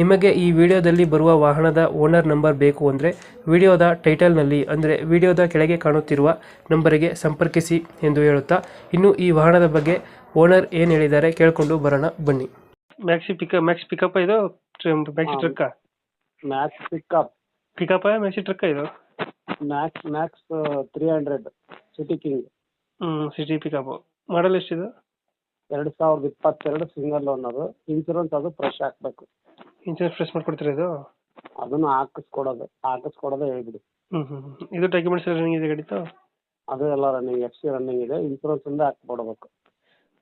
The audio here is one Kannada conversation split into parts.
ನಿಮಗೆ ಈ ವಿಡಿಯೋದಲ್ಲಿ ಬರುವ ವಾಹನದ ಓನರ್ ನಂಬರ್ ಬೇಕು ಅಂದರೆ ವಿಡಿಯೋದ ಟೈಟಲ್ನಲ್ಲಿ ಅಂದರೆ ವಿಡಿಯೋದ ಕೆಳಗೆ ಕಾಣುತ್ತಿರುವ ನಂಬರಿಗೆ ಸಂಪರ್ಕಿಸಿ ಎಂದು ಹೇಳುತ್ತಾ ಇನ್ನು ಈ ವಾಹನದ ಬಗ್ಗೆ ಓನರ್ ಏನು ಹೇಳಿದ್ದಾರೆ ಕೇಳಿಕೊಂಡು ಬರೋಣ ಬನ್ನಿ. ಮ್ಯಾಕ್ಸಿ ಪಿಕ ಮ್ಯಾಕ್ಸಿ ಪಿಕಪ್ ಇದು? Maxi truck ಟ್ರಕ್ಕ max pickup pickup maxi truck ಇದು? Max max three hundred city king ಹ್ಞೂ ಸಿಟಿ ಪಿಕಪ್ ಮಾಡಲ್ ಎಷ್ಟಿದು? ಎರಡು ಸಾವಿರದ ಇಪ್ಪತ್ತೆರಡು ಸಿಂಗಲ್ ಓನರು ಇನ್ಸೂರೆನ್ಸ್ ಅದು ಫ್ರೆಶ್ ಹಾಕ್ಬೇಕು. ಇನ್ಸೂರೆನ್ಸ್ ಫ್ರೆಶ್ ಮಾಡ್ಕೊಡ್ತೀರಾ ಇದು? ಅದನ್ನು ಹಾಕಿಸ್ಕೊಡೋದು ಹಾಕಿಸ್ಕೊಡೋದೇ ಹೇಳ್ಬಿಡಿ. ಹ್ಮ್ ಹ್ಮ್ ಇದು ಡಾಕ್ಯುಮೆಂಟ್ಸ್ ಎಲ್ಲ ರನ್ನಿಂಗ್ ಇದೆ ಗಾಡಿತು ಅದು ಎಲ್ಲ ರನ್ನಿಂಗ್ ಎಫ್ ಸಿ ರನ್ನಿಂಗ್ ಇದೆ. ಇನ್ಸೂರೆನ್ಸ್ ಇಂದ ಹಾಕ್ಬಿಡ್ಬೇಕು.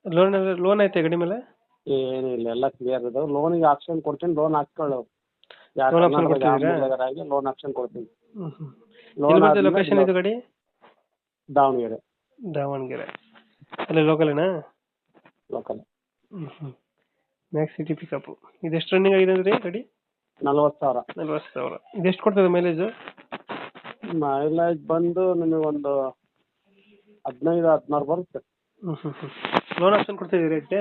ಲೋನ್ ಲೋನ್ ಐತೆ ಗಡಿ ಮೇಲೆ? ಏನೂ ಇಲ್ಲ ಎಲ್ಲ ಕ್ಲಿಯರ್ ಇದಾವೆ. ಲೋನಿಗೆ ಆಪ್ಷನ್ ಕೊಡ್ತೀನಿ ಲೋನ್ ಹಾಕ್ಕೊಳ್ಳು. Loan option ಕೊಡ್ತಿದ್ದೀರಾ? ಆಗಿ ಲೋನ್ ಆಪ್ಷನ್ ಕೊಡ್ತೀನಿ. ಎಲ್ಲಿ ಬರುತ್ತೆ ಲೊಕೇಶನ್ ಇದು ಗಡಿ? ದಾವಣಗೆರೆ. ದಾವಣಗೆರೆ. ಅಲ್ಲಿ ಲೋಕಲೇನಾ ಲೋಕಲ್ ಹ್ಞೂ ಮ್ಯಾಕ್ಸ್ ಸಿಟಿ ಪಿಕಪ್ ಇದೆಷ್ಟು ರನ್ನಿಂಗ್ ಆಗಿದೆ ಅಂದ್ರೆ ಗಾಡಿ? ನಲವತ್ತು ಸಾವಿರ. ನಲವತ್ತು ಸಾವಿರ. ಇದೆಷ್ಟು ಕೊಡ್ತದೆ ಮೈಲೇಜು ಮೈಲೇಜ್ ಬಂದು ನಿಮಗೊಂದು ಹದಿನೈದು ಹದಿನಾರು ಬರುತ್ತೆ. ಲೋನ್ ಆಪ್ಷನ್ ಕೊಡ್ತೀವಿ ರೇಟ್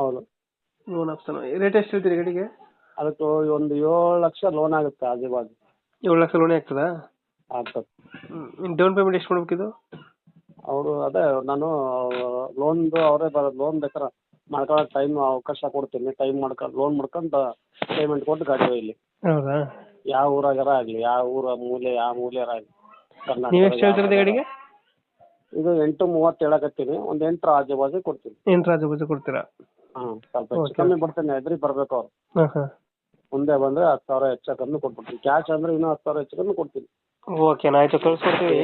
ಹೌದು. ಲೋನ್ ಆಪ್ಷನ್ ರೇಟ್ ಎಷ್ಟು ಹೇಳ್ತೀರಿ ಗಾಡಿಗೆ? ಅದಕ್ಕೆ ಒಂದು ಏಳು ಲಕ್ಷ ಲೋನ್ ಆಗುತ್ತೆ ಆಜು ಬಾಜು ಏಳು ಲಕ್ಷ ಲೋನೇ ಆಗ್ತದಾ? ಆಗ್ತದೆ. ಹ್ಞೂ ಡೌನ್ ಪೇಮೆಂಟ್ ಎಷ್ಟು ಕೊಡ್ಬೇಕಿದು? ಅವರು ಅದೇ ನಾನು ಲೋನ್ದು ಅವರೇ ಬರೋದು ಲೋನ್ ಬೇಕಾರೆ ಮಾಡ್ಕೊಳಕ್ಕೆ ಟೈಮ್ ಅವಕಾಶ ಕೊಡ್ತೀನಿ. ಟೈಮ್ ಮಾಡ್ಕೊಂಡು ಲೋನ್ ಮಾಡ್ಕೊಂಡು ಪೇಮೆಂಟ್ ಕೊಟ್ಟು ಗಾಡಿ ಇಲ್ಲಿ ಹೌದಾ? ಯಾವ ಊರಾಗಾರ ಆಗಲಿ ಯಾವ ಊರ ಮೂಲೆ ಯಾವ ಮೂಲೆಯಾರ ಆಗ್ಲಿ. ನೀವು ಎಷ್ಟು ಹೇಳ್ತಿರೋದು ಗಾಡಿಗೆ? ಇದು ಎಂಟು ಮೂವತ್ತು ಹೇಳಕತ್ತೀನಿ. ಒಂದು ಎಂಟು ಆಜು ಬಾಜು ಕೊಡ್ತೀನಿ. ಎಂಟು ಬಾಜು ಕೊಡ್ತೀರಾ? ಹಾಂ ಸ್ವಲ್ಪ ಹೆಚ್ಚು. ಕಮ್ಮಿ ಬರ್ತೇನೆ. ಎದ್ರಿ ಬರ್ಬೇಕು ಅವ್ರು. ಹಾಂ ಹಾಂ. ಮುಂದೆ ಬಂದರೆ ಹತ್ತು ಸಾವಿರ ಹೆಚ್ಚು ಕಮ್ಮಿ ಕೊಟ್ಬಿಡ್ತೀನಿ. ಕ್ಯಾಶ್ ಅಂದ್ರೆ ಇನ್ನೂ ಹತ್ತು ಸಾವಿರ ಹೆಚ್ಚು ಕಮ್ಮಿ ಕೊಡ್ತೀನಿ. ಓಕೆ ಆಯಿತು ಕಳ್ಸ್ಕೊಡ್ತೀವಿ.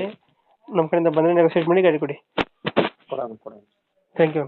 ನಮ್ಮ ಕಡೆಯಿಂದ ಬಂದ್ರೆ ನೆಗೋಸಿಯೇಟ್ ಮಾಡಿ ಗಾಡಿ ಕೊಡಿ. ಕೊಡೋಣ ಕೊಡೋಣ. Thank you